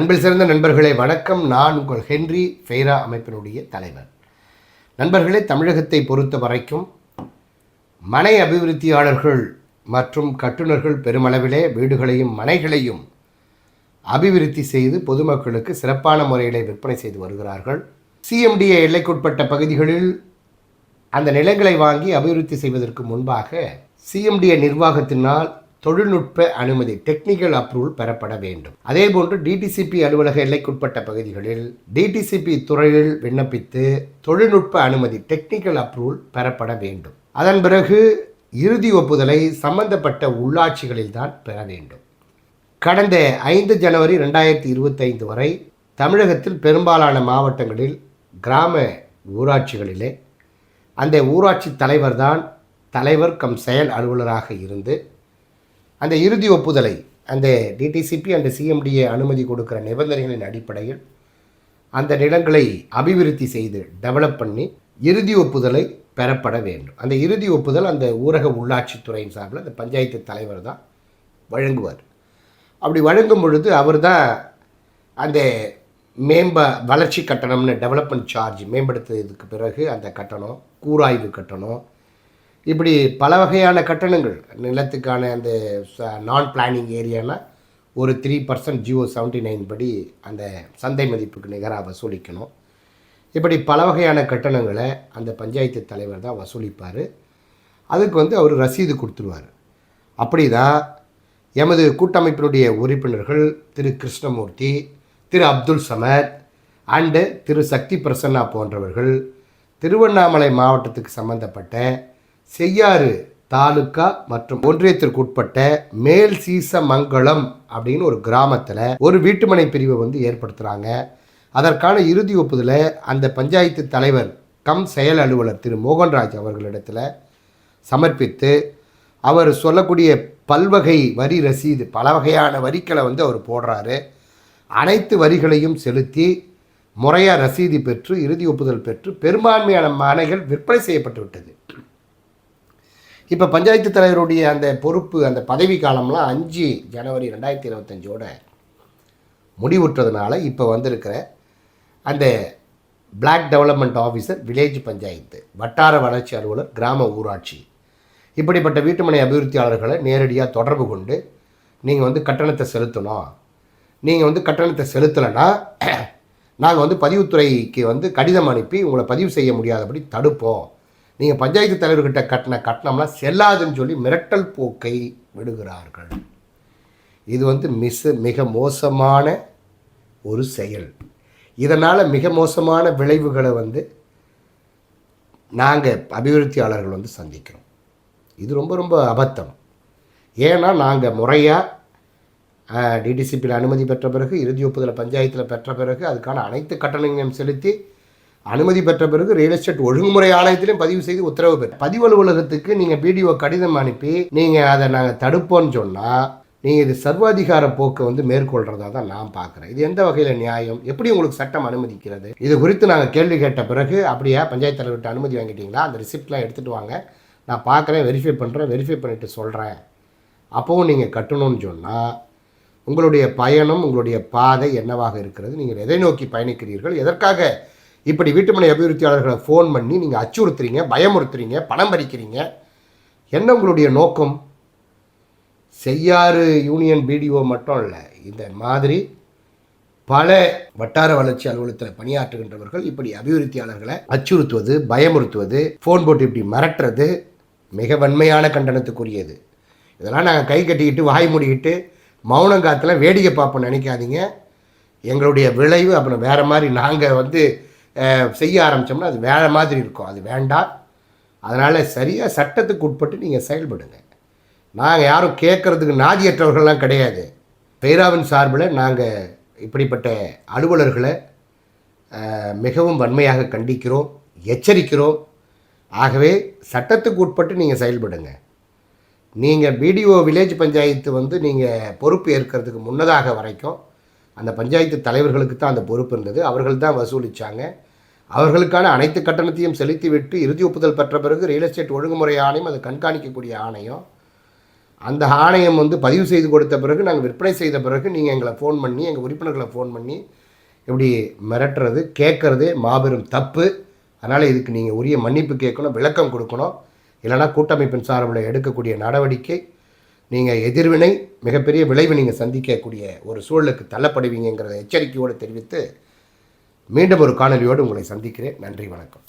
அன்பில் சிறந்த நண்பர்களே வணக்கம். நான் உங்கள் ஹென்றி ஃபெய்ரா அமைப்பினுடைய தலைவர். நண்பர்களே தமிழகத்தை பொறுத்த வரைக்கும் மனை அபிவிருத்தியாளர்கள் மற்றும் கட்டுநர்கள் பெருமளவிலே வீடுகளையும் மனைகளையும் அபிவிருத்தி செய்து பொதுமக்களுக்கு சிறப்பான முறையில் விற்பனை செய்து வருகிறார்கள். சிஎம்டிஏ எல்லைக்குட்பட்ட பகுதிகளில் அந்த நிலங்களை வாங்கி அபிவிருத்தி செய்வதற்கு முன்பாக சிஎம்டிஏ நிர்வாகத்தினால் தொழில்நுட்ப அனுமதி டெக்னிக்கல் அப்ரூவல் பெறப்பட வேண்டும். அதேபோன்று டிடிசிபி அலுவலக எல்லைக்குட்பட்ட பகுதிகளில் டிடிசிபி துறையில் விண்ணப்பித்து தொழில்நுட்ப அனுமதி டெக்னிக்கல் அப்ரூவல் பெறப்பட வேண்டும். அதன் பிறகு இறுதி ஒப்புதலை சம்பந்தப்பட்ட உள்ளாட்சிகளில் தான் பெற வேண்டும். கடந்த ஐந்து ஜனவரி ரெண்டாயிரத்தி இருபத்தைந்து வரை தமிழகத்தில் பெரும்பாலான மாவட்டங்களில் கிராம ஊராட்சிகளிலே அந்த ஊராட்சி தலைவர்தான் தலைவர் கம் செயல் அலுவலராக இருந்து அந்த இறுதி ஒப்புதலை அந்த டிடிசிபி அந்த சிஎம்டிஏ அனுமதி கொடுக்குற நிபந்தனைகளின் அடிப்படையில் அந்த நிலங்களை அபிவிருத்தி செய்து டெவலப் பண்ணி இறுதி ஒப்புதலை பெறப்பட வேண்டும். அந்த இறுதி ஒப்புதல் அந்த ஊரக உள்ளாட்சித்துறையின் சார்பில் அந்த பஞ்சாயத்து தலைவர் தான் வழங்குவார். அப்படி வழங்கும் பொழுது அவர் தான் அந்த மேம்ப வளர்ச்சி கட்டணம்னு டெவலப்மெண்ட் சார்ஜ் மேம்படுத்துறதுக்கு பிறகு அந்த கட்டணம் கூராய்வு கட்டணம் இப்படி பல வகையான கட்டணங்கள் நிலத்துக்கான அந்த நான் பிளானிங் ஏரியானா ஒரு three percent Jio seventy nine படி அந்த சந்தை மதிப்புக்கு நிகராக வசூலிக்கணும். இப்படி பல வகையான கட்டணங்களை அந்த பஞ்சாயத்து தலைவர் தான் வசூலிப்பார். அதுக்கு வந்து அவர் ரசீது கொடுத்துருவார். அப்படி தான் எமது கூட்டமைப்பினுடைய உறுப்பினர்கள் திரு கிருஷ்ணமூர்த்தி திரு அப்துல் சமத் அண்டு திரு சக்தி பிரசன்னா போன்றவர்கள் திருவண்ணாமலை மாவட்டத்துக்கு சம்பந்தப்பட்ட செய்யாறு தாலுக்கா மற்றும் ஒன்றியத்திற்குட்பட்ட மேல் சீசமங்கலம் அப்படின்னு ஒரு கிராமத்தில் ஒரு வீட்டுமனை பிரிவை வந்து ஏற்படுத்துகிறாங்க அதற்கான இறுதி ஒப்புதலை அந்த பஞ்சாயத்து தலைவர் கம் செயல் அலுவலர் திரு மோகன்ராஜ் அவர்களிடத்தில் சமர்ப்பித்து அவர் சொல்லக்கூடிய பல்வகை வரி ரசீது பல வகையான வரிகளை வந்து அவர் போடுறாரு. அனைத்து வரிகளையும் செலுத்தி முறையாக ரசீது பெற்று இறுதி ஒப்புதல் பெற்று பெரும்பான்மையான மனைகள் விற்பனை செய்யப்பட்டு விட்டது. இப்போ பஞ்சாயத்து தலைவருடைய அந்த பொறுப்பு அந்த பதவி காலம்லாம் அஞ்சு ஜனவரி ரெண்டாயிரத்தி இருபத்தஞ்சோட முடிவுற்றதுனால இப்போ வந்திருக்கிற அந்த block development officer village panchayat வட்டார வளர்ச்சி அலுவலர் கிராம ஊராட்சி. இப்படிப்பட்ட வீட்டுமனை அபிவிருத்தியாளர்களை நேரடியாக தொடர்பு கொண்டு நீங்கள் வந்து கட்டணத்தை செலுத்தணும். நீங்கள் வந்து கட்டணத்தை செலுத்தலைன்னா நாங்கள் வந்து பதிவுத்துறைக்கு வந்து கடிதம் அனுப்பி உங்களை பதிவு செய்ய முடியாதபடி தடுப்போம். நீங்கள் பஞ்சாயத்து தலைவர்கிட்ட கட்டின கட்டணம்லாம் செல்லாதுன்னு சொல்லி மிரட்டல் போக்கை விடுகிறார்கள். இது வந்து மிஸ் மிக மோசமான ஒரு செயல். இதனால் மிக மோசமான விளைவுகளை வந்து நாங்கள் அபிவிருத்தியாளர்கள் வந்து சந்திக்கிறோம். இது ரொம்ப ரொம்ப அபத்தம். ஏன்னா நாங்கள் முறையாக டிடிசிபியில் அனுமதி பெற்ற பிறகு இறுதி ஒப்புதலை பஞ்சாயத்தில் பெற்ற பிறகு அதுக்கான அனைத்து கட்டணங்களையும் செலுத்தி அனுமதி பெற்ற பிறகு ரியல் எஸ்டேட் ஒழுங்குமுறை ஆணையத்திலும் பதிவு செய்து உத்தரவு பெற பதிவு அலுவலகத்துக்கு நீங்கள் பிடிஓ கடிதம் அனுப்பி நீங்கள் அதை நாங்கள் தடுப்போம்னு சொன்னால் நீங்கள் இது சர்வாதிகார போக்கை வந்து மேற்கொள்கிறதா தான் நான் பார்க்குறேன். இது எந்த வகையில் நியாயம்? எப்படி உங்களுக்கு சட்டம் அனுமதிக்கிறது? இது குறித்து நாங்கள் கேள்வி கேட்ட பிறகு அப்படியே பஞ்சாயத்து தலைவர்கிட்ட அனுமதி வாங்கிட்டீங்களா? அந்த ரிசிப்ட்லாம் எடுத்துகிட்டு வாங்க. நான் பார்க்குறேன் வெரிஃபை பண்ணுறேன் வெரிஃபை பண்ணிவிட்டு சொல்கிறேன் அப்போவும் நீங்கள் கட்டணும்னு சொன்னால் உங்களுடைய பயணம் உங்களுடைய பாதை என்னவாக இருக்கிறது? நீங்கள் எதை நோக்கி பயணிக்கிறீர்கள்? எதற்காக இப்படி வீட்டுமனை அபிவிருத்தியாளர்களை ஃபோன் பண்ணி நீங்கள் அச்சுறுத்துறீங்க பயமுறுத்துறீங்க பணம் பறிக்கிறீங்க. என்ன உங்களுடைய நோக்கம்? செய்யாறு யூனியன் பிடிஓ மட்டும் இல்லை இந்த மாதிரி பல வட்டார வளர்ச்சி அலுவலகத்தில் பணியாற்றுகின்றவர்கள் இப்படி அபிவிருத்தியாளர்களை அச்சுறுத்துவது பயமுறுத்துவது ஃபோன் போட்டு இப்படி மிரட்டுறது மிக வன்மையான கண்டனத்துக்குரியது. இதெல்லாம் நாங்கள் கை கட்டிக்கிட்டு வாய் மூடிக்கிட்டு மௌனம் காத்தில் வேடிக்கை பார்ப்போம் நினைக்காதீங்க. எங்களுடைய விளைவு அப்புறம் வேறு மாதிரி நாங்கள் வந்து செய்ய ஆரம்பித்தோம்னா அது வேறு மாதிரி இருக்கும். அது வேண்டாம். அதனால் சரியாக சட்டத்துக்கு உட்பட்டு நீங்கள் செயல்படுங்க. நாங்கள் யாரும் கேட்குறதுக்கு நாதியற்றவர்கள்லாம் கிடையாது. பேராவின் சார்பில் நாங்கள் இப்படிப்பட்ட அலுவலர்களை மிகவும் வன்மையாக கண்டிக்கிறோம் எச்சரிக்கிறோம். ஆகவே சட்டத்துக்கு உட்பட்டு நீங்கள் செயல்படுங்க. நீங்கள் பிடிஓ வில்லேஜ் பஞ்சாயத்து வந்து நீங்கள் பொறுப்பு ஏற்கிறதுக்கு முன்னதாக வரைக்கும் அந்த பஞ்சாயத்து தலைவர்களுக்கு தான் அந்த பொறுப்பு இருந்தது. அவர்கள் தான் வசூலித்தாங்க அவர்களுக்கான அனைத்து கட்டணத்தையும் செலுத்திவிட்டு இறுதி ஒப்புதல் பெற்ற பிறகு ரியல் எஸ்டேட் ஒழுங்குமுறை ஆணையம் அதை கண்காணிக்கக்கூடிய ஆணையம். அந்த ஆணையம் வந்து பதிவு செய்து கொடுத்த பிறகு நாங்கள் விற்பனை செய்த பிறகு நீங்கள் எங்களை ஃபோன் பண்ணி எங்கள் உறுப்பினர்களை ஃபோன் பண்ணி இப்படி மிரட்டுறது கேட்குறது மாபெரும் தப்பு. அதனால் இதுக்கு நீங்கள் உரிய மன்னிப்பு கேட்கணும் விளக்கம் கொடுக்கணும். இல்லைனா கூட்டமைப்பின் சார்பில் எடுக்கக்கூடிய நடவடிக்கை நீங்கள் எதிர்வினை மிகப்பெரிய விளைவு நீங்கள் சந்திக்கக்கூடிய ஒரு சூழலுக்கு தள்ளப்படுவீங்கிறத எச்சரிக்கையோடு தெரிவித்து மீண்டும் ஒரு காணொலியோடு உங்களை சந்திக்கிறேன். நன்றி வணக்கம்.